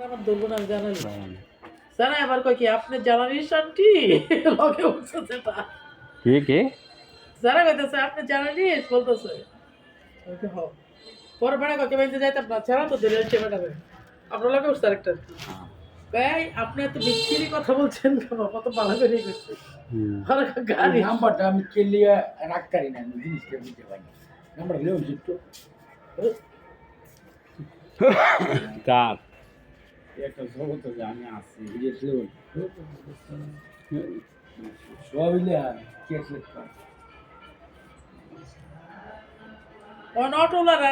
আমার ধরবো না আমি জানালি জানা আবার কয় কি আপনি জ্বালানি শান্তি? লগে উঠছে সেটা কি কি? যারা কইতেছে আপনি জ্বালানি বলতেছে। কই, হও। পরে বেড়া কাকে বাইতে যাইতাম না ছাড়া তো ধরে হচ্ছে বেড়াবে আপনার লগে উঠছে আরেকটা। ভাই আপনি এত বিচ্ছিরি কথা বলছেন কেন? কত ভালো করে করছে গাড়ি। নাম্বারটা আমি কেলিয়া রাখতারি না আমি জিনিসটা বুঝতে পারি নাম্বার কার? একটা জগত যে আমি আর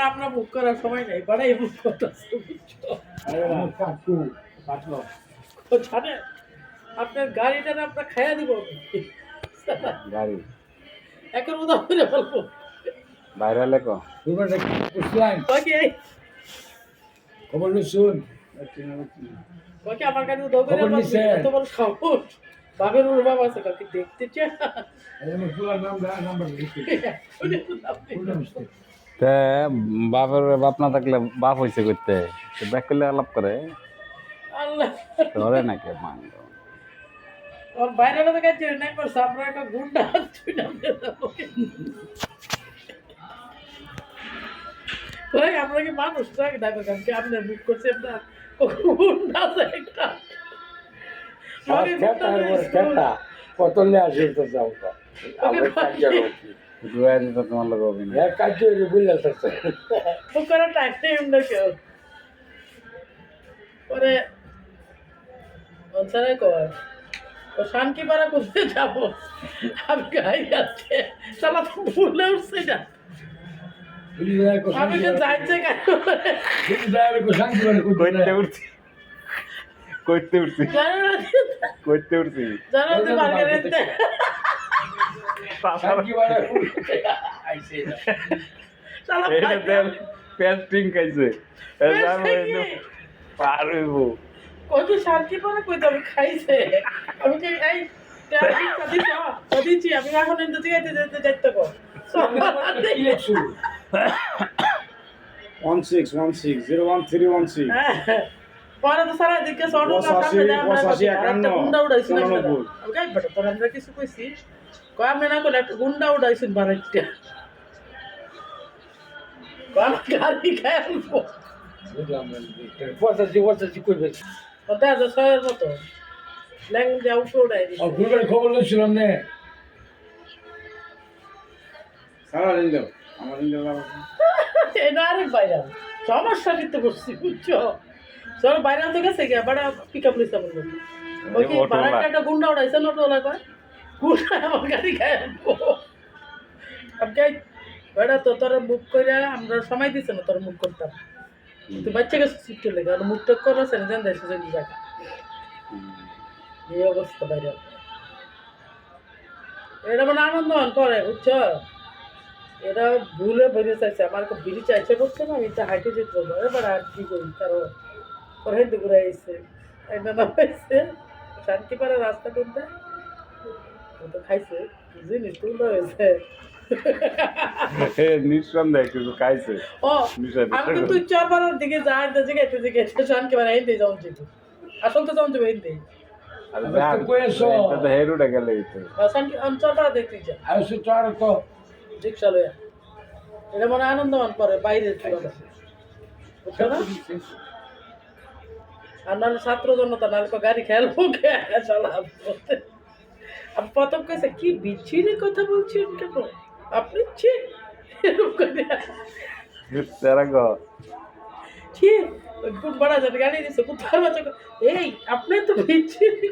আপনার বুক করার সময় নেই বাড়াই বুক করতেছে জানেন আপনার গাড়িটা না আপনার খাইয়া দিব? গাড়ি। এখন উদাহ করে লেখো বাকি এই। খবর শুন। বাকি আমার। এত বড় সাহস। ওর বাবা আছে দেখতে চায় তে বাপের বাপ না থাকলে বাপ হয়েছে করতে ব্যাক করলে আলাপ করে। ধরে নাকি মান ওর বাইরে নাই করছে আমরা একটা গুন্ডা তুই নাম ওই আমরা কি মানুষ ডাক্তার বুক করছে আপনার। গুন্ডা আছে একটা খেতা কতলে আসে তো যাও আমরা কাজ করছি রুয়া দিত তোমার লোক অভিনয় কাজ বুঝলে তো বুক করার টাইম নেই পরে বলছে কর। ও শানকি পাড়া কোথায় যাব? আমি গাই যাচ্ছে চালা তো ভুলে উঠছে না। আমি তো যাইছে কইতে উঠছি। কইতে উঠছি। কইতে উঠছি। পেস্টিং খাইছে পার ওই যে শান্তি পাড়া কই আমি খাইছে। আমি কি এই কাদিছি আমি এখন যেতে যেতে কর। One six one six zero one three one six. পরে তো সারা দিকে পঁচাশি, একান্ন, গুন্ডা উড়াইছিল চুরানব্বই। বেটা তোর আমরা কিছু কইছি কয় আমি না করলে একটা গুন্ডা উড়াইছিল বারাইটা কয় গাড়ি খায় আনব পঁচাশি পঁচাশি করবে ওটা আছে ছয়ের মতো। ল্যাং যা উপরে উড়াই দিছে। খবর লইছিলাম নে। সারা দিন দাও আমার দিন দাও। এটা আরেক বাইরা সমস্যা করছি বুঝছ? বাইরে তো গেছে গিয়া বাড়া পিক আপ লইছে আমার। বারাইটা একটা গুন্ডা উড়াইছে অটোওয়ালা কয়? গুন্ডা আমার গাড়ি খায় আমি বেড়া তো তোর মুখ করে আমরা সময় দিছে না তোর মুখ করতাম। তুই বাচ্চা গেছে শিখতে লেগে আর মুখটা করেছে না জান দেয় সুযোগ জায়গা এই অবস্থা বাইরে এটা মানে আনন্দ করে বুঝছ? এটা ভুলে বেরিয়ে চাইছে আমার বিড়ি চাইছে করছে না আমি তো হাইটে যেতে পারব এবার আর কি করি? কারও পরে ঘুরে আইসে একটা না পাইছে শান্তিপাড়া রাস্তা ও তো খাইছে কি জিনিস তুলো হয়েছে এ নিঃসন্দেহে কিছু খাইছে। ও আমি তো তুই চরবারের দিকে যাই শান্তিপাড়া যাও যেত আসল তো যাও যাব হেঁটে আর আবার যা- তো কয়েছো। তো হেরুটা গেলে হইতো। শান্তি আমি চরপাড়া দেখতে আর সে তো রিক্সা লইয়া এটা মানে আনন্দমান করে বাইরে বুঝছ আর নাহলে ছাত্র জনতা, নাহলে গাড়ি খেলব চালাম প্রথম কেছে কি বিচ্ছিরি কথা বলছেন কেন? আপনি ছি ছি কোন বড়া গাড়ি দিছে কোথায় বাচ্চা এই, আপনি তো বিচ্ছিরি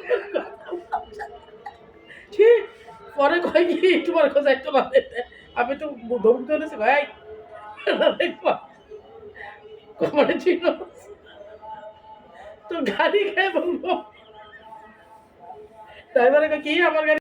ছি, পরে কয় কি, তোমার কথা একটু বাদে আমি তো ধমক ধরেছি ভাই। কমানে ছিল তো গাড়ি খেয়ে বলব ড্রাইভারে কি আমার গাড়ি